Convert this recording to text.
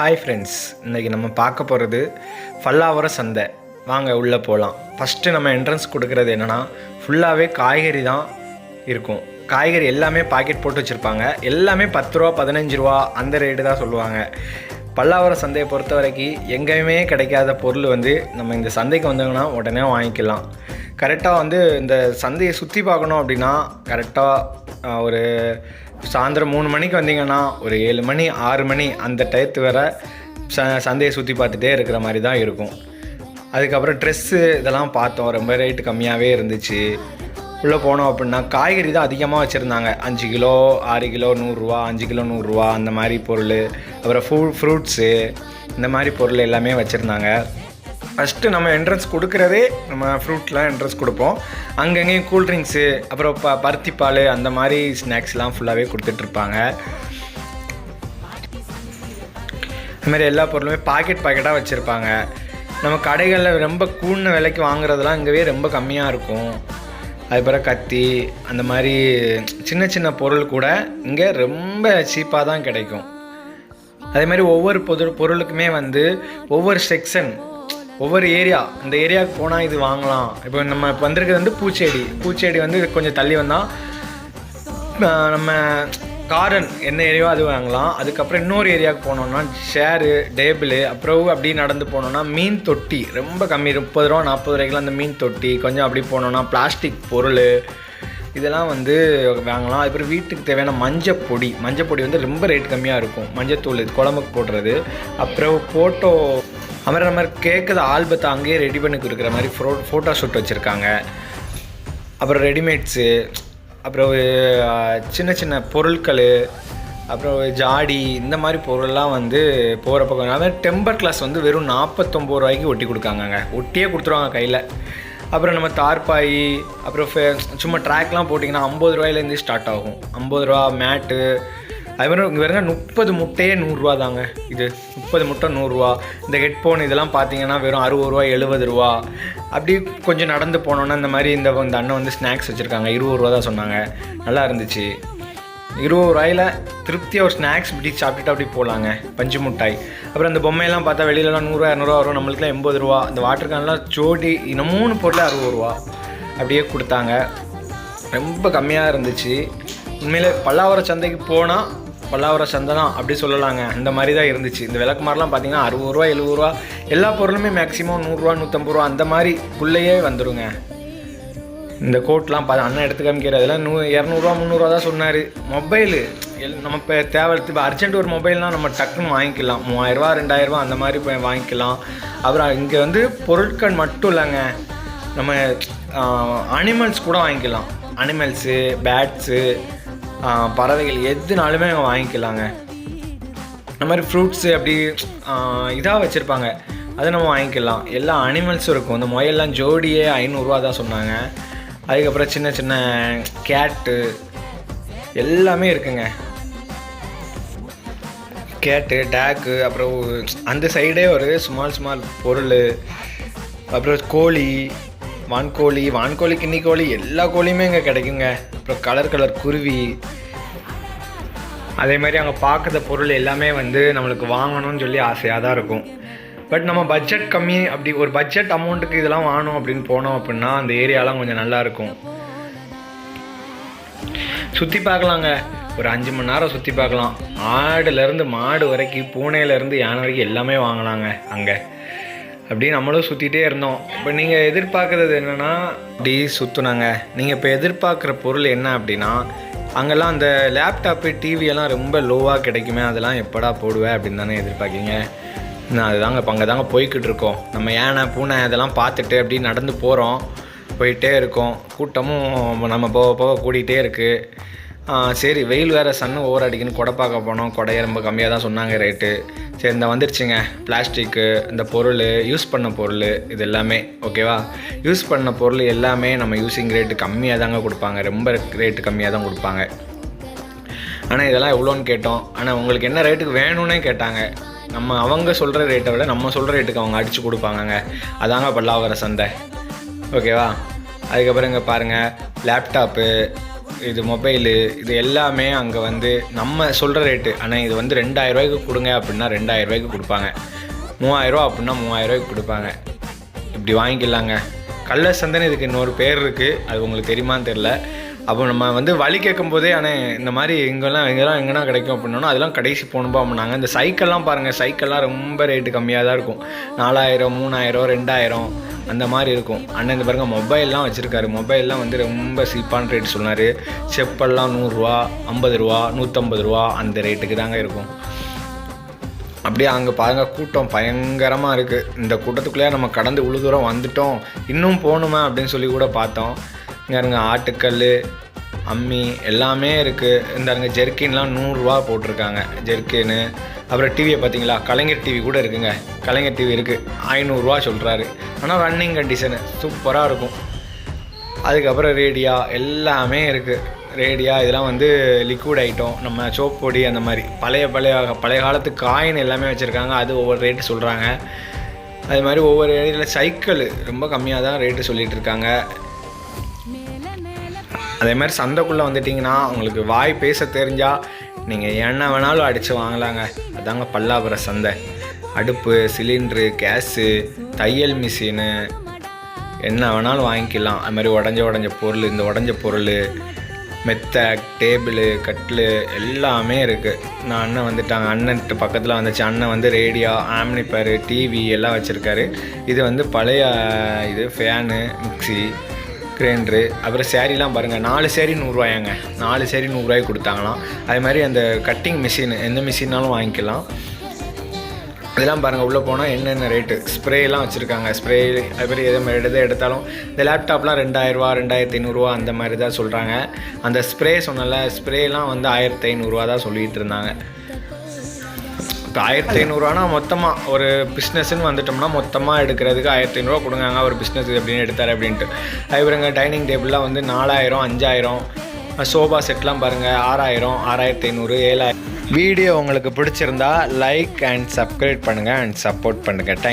Hi friends இன்றைக்கி நம்ம பார்க்க போகிறது பல்லாவர சந்தை. வாங்க உள்ளே போகலாம் ஃபஸ்ட்டு நம்ம என்ட்ரன்ஸ் கொடுக்குறது என்னென்னா ஃபுல்லாகவே காய்கறி தான் இருக்கும். காய்கறி எல்லாமே பாக்கெட் போட்டு வச்சுருப்பாங்க. எல்லாமே பத்து ரூபா பதினஞ்சு ரூபா அந்த ரேட்டு தான் சொல்லுவாங்க. பல்லாவர சந்தையை பொறுத்த வரைக்கும் எங்கேயுமே கிடைக்காத பொருள் வந்து நம்ம இந்த சந்தைக்கு வந்தோங்கன்னா உடனே வாங்கிக்கலாம். கரெக்டாக வந்து இந்த சந்தையை சுற்றி பார்க்கணும் அப்படின்னா கரெக்டாக ஒரு சாயந்தரம் மூணு மணிக்கு வந்தீங்கன்னா ஒரு ஏழு மணி ஆறு மணி அந்த டயத்து வர ச சந்தையை சுற்றி பார்த்துட்டே இருக்கிற மாதிரி தான் இருக்கும். அதுக்கப்புறம் ட்ரெஸ்ஸு இதெல்லாம் பார்த்தோம். ரொம்ப ரேட்டு கம்மியாகவே இருந்துச்சு. உள்ளே போனோம் அப்படின்னா காய்கறி தான் அதிகமாக வச்சுருந்தாங்க. அஞ்சு கிலோ ஆறு கிலோ நூறுரூவா அஞ்சு கிலோ நூறுரூவா அந்த மாதிரி பொருள். அப்புறம் ஃப்ரூ ஃப்ரூட்ஸு இந்த மாதிரி பொருள் எல்லாமே வச்சுருந்தாங்க. ஃபஸ்ட்டு நம்ம என்ட்ரன்ஸ் கொடுக்குறதே நம்ம ஃப்ரூட்லாம் என்ட்ரன்ஸ் கொடுப்போம். அங்கங்கேயும் கூல்ட்ரிங்க்ஸு அப்புறம் ப பருத்தி பால் அந்த மாதிரி ஸ்நாக்ஸ்லாம் ஃபுல்லாகவே கொடுத்துட்ருப்பாங்க இந்த எல்லா பொருளுமே பாக்கெட் பாக்கெட்டாக வச்சுருப்பாங்க. நம்ம கடைகளில் ரொம்ப கூண்ண விலைக்கு வாங்குறதெல்லாம் இங்கேவே ரொம்ப கம்மியாக இருக்கும். அதுக்கப்புறம் கத்தி அந்த மாதிரி சின்ன சின்ன பொருள் கூட இங்கே ரொம்ப சீப்பாக தான் கிடைக்கும். அதே மாதிரி ஒவ்வொரு பொது பொருளுக்குமே வந்து ஒவ்வொரு செக்ஷன் ஒவ்வொரு ஏரியா இந்த ஏரியாவுக்கு போனால் இது வாங்கலாம். இப்போ நம்ம இப்போ வந்திருக்கிறது வந்து பூச்செடி. பூச்செடி வந்து கொஞ்சம் தள்ளி வந்தால் நம்ம கார்டன் என்ன ஏரியாவோ அது வாங்கலாம். அதுக்கப்புறம் இன்னொரு ஏரியாவுக்கு போனோம்னா ஷேரு டேபிள் அப்புறம் அப்படி நடந்து போனோம்னா மீன் தொட்டி. ரொம்ப கம்மி முப்பது ரூபா நாற்பது ரூபாய்க்குலாம் அந்த மீன் தொட்டி. கொஞ்சம் அப்படி போனோம்னா பிளாஸ்டிக் பொருள் இதெல்லாம் வந்து வாங்கலாம். அதுக்கப்புறம் வீட்டுக்கு தேவையான மஞ்சள் பொடி. மஞ்சள் பொடி வந்து ரொம்ப ரேட் கம்மியாக இருக்கும். மஞ்சத்தூள் இது குழம்புக்கு போடுறது. அப்புறம் ஃபோட்டோ அப்புறம் நம்ம கேட்குற ஆல்பத்தை அங்கேயே ரெடி பண்ணி கொடுக்குற மாதிரி ஃபோ ஃபோட்டோ ஷூட் வச்சுருக்காங்க. அப்புறம் ரெடிமேட்ஸு அப்புறம் சின்ன சின்ன பொருட்கள் அப்புறம் ஜாடி இந்த மாதிரி பொருள்லாம் வந்து போகிறப்ப பக்கம். அதாவது டெம்பர் கிளாஸ் வந்து வெறும் நாற்பத்தொம்பது ரூபாய்க்கு ஒட்டி கொடுக்காங்கங்க. ஒட்டியே கொடுத்துருவாங்க கையில். அப்புறம் நம்ம தார்பாய் அப்புறம் ஃபே- சும்மா ட்ராக்லாம் போட்டிங்கன்னா ஐம்பது ரூபாயிலேருந்து ஸ்டார்ட் ஆகும். ஐம்பது ரூபா மேட்டு அது மாதிரி இங்கே வருங்க முப்பது முட்டையே நூறுரூவா தாங்க. இது முப்பது முட்டை நூறுரூவா. இந்த ஹெட்ஃபோன் இதெல்லாம் பார்த்தீங்கன்னா வெறும் அறுபது ரூபா எழுபது ரூபா. அப்படி கொஞ்சம் நடந்து போனோன்னா இந்த மாதிரி இந்த இந்த அண்ணன் வந்து ஸ்நாக்ஸ் வச்சுருக்காங்க. இருபது ரூபா தான் சொன்னாங்க. நல்லா இருந்துச்சு. இருபது ரூபாயில் திருப்தியாக ஒரு ஸ்நாக்ஸ் இப்படி சாப்பிட்டுட்டு அப்படி போகலாங்க பஞ்சு மிட்டாய். அப்புறம் அந்த பொம்மையெல்லாம் பார்த்தா வெளியிலலாம் நூறுரூவா இரநூறுவா வரும். நம்மளுக்குலாம் எண்பது ரூபா. இந்த வாட்டர் கேன்லாம் ஜோடி இந்த மூணு பொருள் அறுபது ரூபா. அப்படியே கொடுத்தாங்க. ரொம்ப கம்மியாக இருந்துச்சு. உண்மையிலே பல்லாவர சந்தைக்கு போனால் பல்லாவர சந்தனம் அப்படி சொல்லலாங்க. அந்த மாதிரி தான் இருந்துச்சு. இந்த விளக்குமாரெலாம் பார்த்தீங்கன்னா அறுபது ரூபா எழுபது ரூபா எல்லா பொருளுமே மேக்ஸிமம் நூறுரூவா நூற்றம்பது ரூபா அந்த மாதிரி குள்ளேயே வந்துடுங்க இந்த கோட்லாம் பார்த்து அண்ணன் எடுத்து காமிக்கிறதுலாம் நூ இரநூறுவா முந்நூறுவா தான் சொன்னார். மொபைலு எல் நம்ம இப்போ தேவை இப்போ அர்ஜென்ட் ஒரு மொபைல்னால் நம்ம டக்குன்னு வாங்கிக்கலாம். மூவாயிரரூவா ரெண்டாயிரரூவா அந்த மாதிரி போய் வாங்கிக்கலாம். அப்புறம் இங்கே வந்து பொருட்கள் மட்டும் இல்லைங்க. நம்ம அனிமல்ஸ் கூட வாங்கிக்கலாம். அனிமல்ஸு பேட்ஸு பறவைகள் எதுனாலுமே அவங்க வாங்கிக்கலாங்க. இந்த மாதிரி ஃப்ரூட்ஸு அப்படி இதாக வச்சுருப்பாங்க. அதை நம்ம வாங்கிக்கலாம். எல்லா அனிமல்ஸும் இருக்கும். இந்த முயல்லாம் ஜோடியே ஐநூறுரூவா தான் சொன்னாங்க. அதுக்கப்புறம் சின்ன சின்ன கேட்டு எல்லாமே இருக்குங்க. கேட்டு டேக்கு அப்புறம் அந்த சைடே ஒரு ஸ்மால் ஸ்மால் பொருள் அப்புறம் கோழி வான்கோழி வான்கோழி கிண்ணி கோழி எல்லா கோழியுமே இங்கே கிடைக்குங்க. அப்புறம் கலர் கலர் குருவி. அதே மாதிரி அங்கே பார்க்குற பொருள் எல்லாமே வந்து நம்மளுக்கு வாங்கணும்னு சொல்லி ஆசையாக தான் இருக்கும். பட் நம்ம பட்ஜெட் கம்மி அப்படி ஒரு பட்ஜெட் அமௌண்ட்டுக்கு இதெல்லாம் வாங்கணும் அப்படின்னு போனோம் அப்படின்னா அந்த ஏரியாலாம் கொஞ்சம் நல்லா இருக்கும். சுற்றி பார்க்கலாங்க. ஒரு அஞ்சு மணி நேரம் சுற்றி பார்க்கலாம். ஆடுலேருந்து மாடு வரைக்கும் பூனையிலேருந்து யானை வரைக்கும் எல்லாமே வாங்கலாங்க அங்கே. அப்படியே நம்மளும் சுற்றிட்டே இருந்தோம். இப்போ நீங்கள் எதிர்பார்க்குறது என்னென்னா அப்படி சுற்றுனாங்க நீங்கள் இப்போ எதிர்பார்க்குற பொருள் என்ன அப்படின்னா அங்கெல்லாம் அந்த லேப்டாப்பு டிவியெல்லாம் ரொம்ப லோவாக கிடைக்குமே அதெல்லாம் எப்படா போடுவேன் அப்படின்னு தானே எதிர்பார்க்கீங்க. நான் அதுதாங்க இப்போ அங்கே தாங்க போய்கிட்டு இருக்கோம். நம்ம யானை பூனை அதெல்லாம் பார்த்துட்டு அப்படி நடந்து போகிறோம் போயிட்டே இருக்கோம். கூட்டமும் நம்ம போக போக கூடிகிட்டே இருக்குது சரி வெயில் வேறு சன்னு ஓவர் அடிக்குன்னு கொடை பார்க்க போனோம். கொடையை ரொம்ப கம்மியாக தான் சொன்னாங்க ரேட்டு சரி இந்த வந்துருச்சுங்க. பிளாஸ்டிக்கு இந்த பொருள் யூஸ் பண்ண பொருள் இது எல்லாமே ஓகேவா யூஸ் பண்ண பொருள் எல்லாமே நம்ம யூஸிங் ரேட்டு கம்மியாக தாங்க கொடுப்பாங்க. ரொம்ப ரேட்டு கம்மியாக தான் கொடுப்பாங்க. ஆனால் இதெல்லாம் எவ்வளோன்னு கேட்டோம். ஆனால் உங்களுக்கு என்ன ரேட்டுக்கு வேணும்னே கேட்டாங்க. நம்ம அவங்க சொல்கிற ரேட்டை விட நம்ம சொல்கிற ரேட்டுக்கு அவங்க அடித்து கொடுப்பாங்கங்க. அதாங்க பல்லாவர சந்தை. ஓகேவா அதுக்கப்புறம் இங்கே பாருங்கள் லேப்டாப்பு இது மொபைலு இது எல்லாமே அங்கே வந்து நம்ம சொல்கிற ரேட்டு. ஆனால் இது வந்து ரெண்டாயிரம் ரூபாய்க்கு கொடுங்க அப்படின்னா ரெண்டாயிரம் ரூபாய்க்கு கொடுப்பாங்க. மூவாயிரரூவா அப்படின்னா மூவாயிரரூவாய்க்கு கொடுப்பாங்க. இப்படி வாங்கிக்கலாங்க. கள்ள சந்தைன்னு இதுக்கு இன்னொரு பேர் இருக்குது அது உங்களுக்கு தெரியுமான்னு தெரில அப்போ நம்ம வந்து வழி கேட்கும் போதே ஆனால் இந்த மாதிரி எங்கெல்லாம் எங்கெல்லாம் எங்கன்னா கிடைக்கும் அப்படின்னா அதெல்லாம் கடைசி போகணும்பா அப்படின்னாங்க. இந்த சைக்கிள்லாம் பாருங்கள் சைக்கிள்லாம் ரொம்ப ரேட்டு கம்மியாக தான் இருக்கும். நாலாயிரம் மூணாயிரம் ரெண்டாயிரம் அந்த மாதிரி இருக்கும். அண்ணன் இந்த பாருங்க மொபைல்லாம் வச்சுருக்காரு. மொபைல்லாம் வந்து ரொம்ப சீப்பான ரேட் சொன்னார். செப்பல்லாம் நூறுரூவா ஐம்பது ரூபா நூற்றம்பது ரூபா அந்த ரேட்டுக்கு தாங்க இருக்கும். அப்படியே அங்கே பாருங்கள் கூட்டம் பயங்கரமாக இருக்குது இந்த கூட்டத்துக்குள்ளேயே நம்ம கடந்து உழுதுரம் தூரம் வந்துட்டோம். இன்னும் போகணுமா அப்படின்னு சொல்லி கூட பார்த்தோம். இங்கே இருங்க ஆட்டுக்கல் அம்மி எல்லாமே இருக்குது இந்த ஜெர்கின்லாம் நூறுரூவா போட்டிருக்காங்க ஜெர்கின்னு. அப்புறம் டிவியை பார்த்தீங்களா? கலைஞர் டிவி கூட இருக்குங்க. கலைஞர் டிவி இருக்குது ஐநூறுரூவா சொல்கிறாரு ஆனால் ரன்னிங் கண்டிஷனு சூப்பராக இருக்கும். அதுக்கப்புறம் ரேடியா எல்லாமே இருக்குது ரேடியா இதெல்லாம் வந்து லிக்விட் ஐட்டம் நம்ம சோப் பொடி அந்த மாதிரி. பழைய பழைய பழைய காலத்து காயின் எல்லாமே வச்சுருக்காங்க. அது ஒவ்வொரு ரேட்டு சொல்கிறாங்க அது மாதிரி ஒவ்வொரு ஏரியாவில் சைக்கிள் ரொம்ப கம்மியாக தான் ரேட்டு சொல்லிகிட்டு இருக்காங்க. அதே மாதிரி சந்தைக்குள்ளே வந்துட்டிங்கன்னா உங்களுக்கு வாய் பேச தெரிஞ்சால் நீங்கள் என்ன வேணாலும் அடித்து வாங்கலாங்க. அதாங்க பல்லாபுர சந்தை. அடுப்பு சிலிண்ட்ரு கேஸு தையல் மிஷினு என்ன வேணாலும் வாங்கிக்கலாம். அது மாதிரி உடஞ்ச உடஞ்ச பொருள் இந்த உடஞ்ச பொருள் மெத்த டேபிள் கட்டில் எல்லாமே இருக்குது நான் அண்ணன் வந்துட்டாங்க. அண்ணன்ட்டு பக்கத்தில் வந்துச்சு. அண்ணன் வந்து ரேடியோ ஆம்னிப்பர் டிவி எல்லாம் வச்சுருக்காரு. இது வந்து பழைய இது ஃபேனு மிக்ஸி கிரைண்டரு அப்புறம் சேரீலாம் பாருங்கள் நாலு சேரீ நூறுரூவாயாங்க நாலு சேரீ நூறுரூவாய்க்கு கொடுத்தாங்களாம். அதே மாதிரி அந்த கட்டிங் மிஷின் எந்த மிஷின்னாலும் வாங்கிக்கலாம். இதெல்லாம் பாருங்கள் உள்ளே போனால் என்னென்ன ரேட்டு ஸ்ப்ரேலாம் வச்சுருக்காங்க. ஸ்ப்ரே அது மாதிரி எதை மாதிரி எதை எடுத்தாலும் இந்த லேப்டாப்லாம் ரெண்டாயிரரூவா ரெண்டாயிரத்தி ஐநூறுரூவா அந்த மாதிரி தான் சொல்கிறாங்க அந்த ஸ்ப்ரே சொன்னல ஸ்ப்ரேலாம் வந்து ஆயிரத்தி ஐநூறுரூவா தான் சொல்லிகிட்டு இருந்தாங்க. ஆயிரத்தி ஐநூறுரூவானா மொத்தமாக ஒரு பிஸ்னஸ்ன்னு வந்துட்டோம்னா மொத்தமாக எடுக்கிறதுக்கு ஆயிரத்தி ஐநூறுரூவா கொடுங்க ஒரு பிஸ்னஸ் அப்படின்னு எடுத்தார் அப்படின்ட்டு. இவருங்க டைனிங் டேபிள்லாம் வந்து நாலாயிரம் அஞ்சாயிரம். சோபா செட்லாம் பாருங்கள் ஆறாயிரம் ஆறாயிரத்தி ஐநூறு ஏழாயிரம். வீடியோ உங்களுக்கு பிடிச்சிருந்தா லைக் அண்ட் சப்ஸ்கிரைப் பண்ணுங்கள் அண்ட் சப்போர்ட் பண்ணுங்கள் தேங்க்